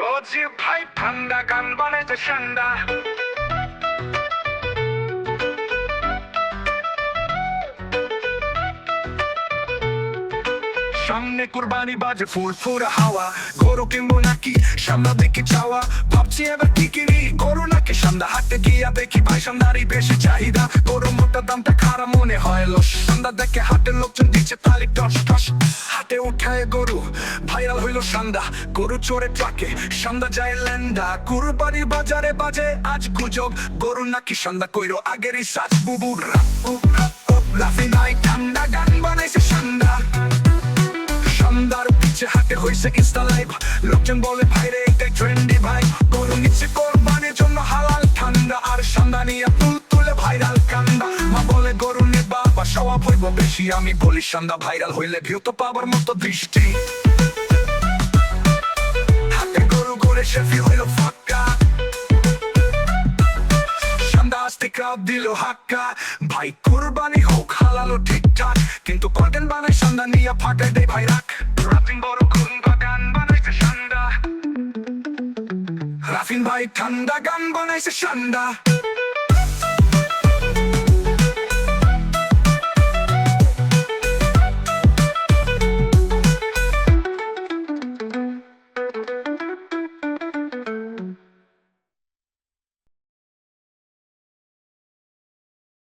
সজীব ভাই ঠান্ডা, গান বানাইতে ঠান্ডা। সামনে কুরবানি বাজে ফুল ফুরা হাওয়া। গরু কিনবো নাকি? সামনা দেখি চাওয়া। ভাবছি এবার কি কিনি গরু নাকি সামনা হাতে গিয়া দেখি ভাই, সামনারই বেশি চাহিদা। গরু মোটা দামটা খারাপ মনে হয় লো সামনা দেখে হাটের লোকজন দিচ্ছে তালি, টস টস। হাটে উঠায় গরু, ভাইরাল হইল সান্দা। গরু চড়ে ট্রাকে, সান্দা যায় ল্যান্ডা। কুরবানি বাজারে বাজে আজ গুজব, গরু নাকি সান্দা কইরো আগেরই সাজ। বুবু রাপ উপ রাপ উপ লাফি নাই, ঠান্ডা গান বানাইছে সান্দা। সন্ধ্যার পিছে হাতে হয়েছে ইনস্টা লাইভ। লোকজন বলে, ভাইরে ট্রেন্ডি ভাই। গরু নিচ্ছে কোরবানির জন্য হালাল ঠান্ডা। আর সন্ধ্যা নিয়ে স্বভাব বেশি। আমি বলি সন্ধ্যা ভাইরাল হইলে ভিউ তো পাবার মতো দৃষ্টি। হাতে গরু করে শেফি হইল ফাঁকা। ভাই, কুরবানি হোক কিন্তু ভাই রাফিন গান বানাইছে রাফিন ভাই, ঠান্ডা গান বানাইছে সন্ধ্যা